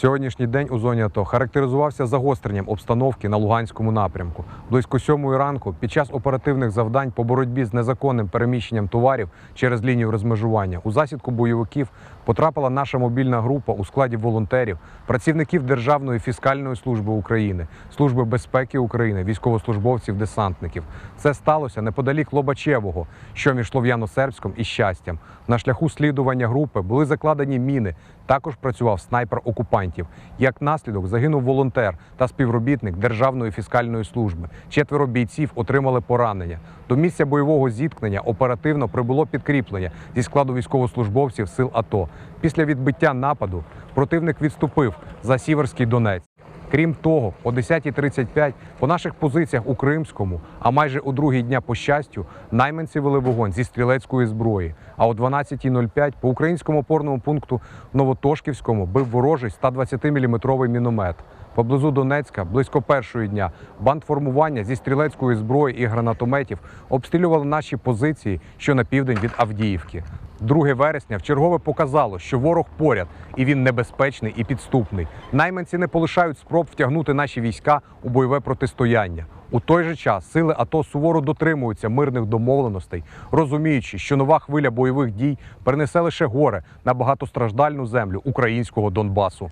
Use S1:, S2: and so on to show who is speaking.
S1: Сьогоднішній день у зоні АТО характеризувався загостренням обстановки на Луганському напрямку. Близько сьомої ранку, під час оперативних завдань по боротьбі з незаконним переміщенням товарів через лінію розмежування у засідку бойовиків потрапила наша мобільна група у складі волонтерів, працівників Державної фіскальної служби України, Служби безпеки України, військовослужбовців, десантників. Це сталося неподалік Лобачевого, що між Слов'яно-Сербськом і щастям. На шляху слідування групи були закладені міни. Також працював снайпер окупантів. Як наслідок загинув волонтер та співробітник Державної фіскальної служби. Четверо бійців отримали поранення. До місця бойового зіткнення оперативно прибуло підкріплення зі складу військовослужбовців сил АТО. Після відбиття нападу противник відступив за Сіверський Донець. Крім того, о 10.35 по наших позиціях у Кримському, а майже у другий дня по щастю, найманці вели вогонь зі стрілецької зброї. А о 12.05 по українському опорному пункту Новотошківському бив ворожий 120-мм міномет. Поблизу Донецька, близько першої дня, бандформування зі стрілецької зброї і гранатометів обстрілювали наші позиції, що на південь від Авдіївки. 2 вересня вчергове показало, що ворог поряд і він небезпечний і підступний. Найманці не полишають спроб втягнути наші війська у бойове протистояння. У той же час сили АТО суворо дотримуються мирних домовленостей, розуміючи, що нова хвиля бойових дій принесе лише горе на багатостраждальну землю українського Донбасу.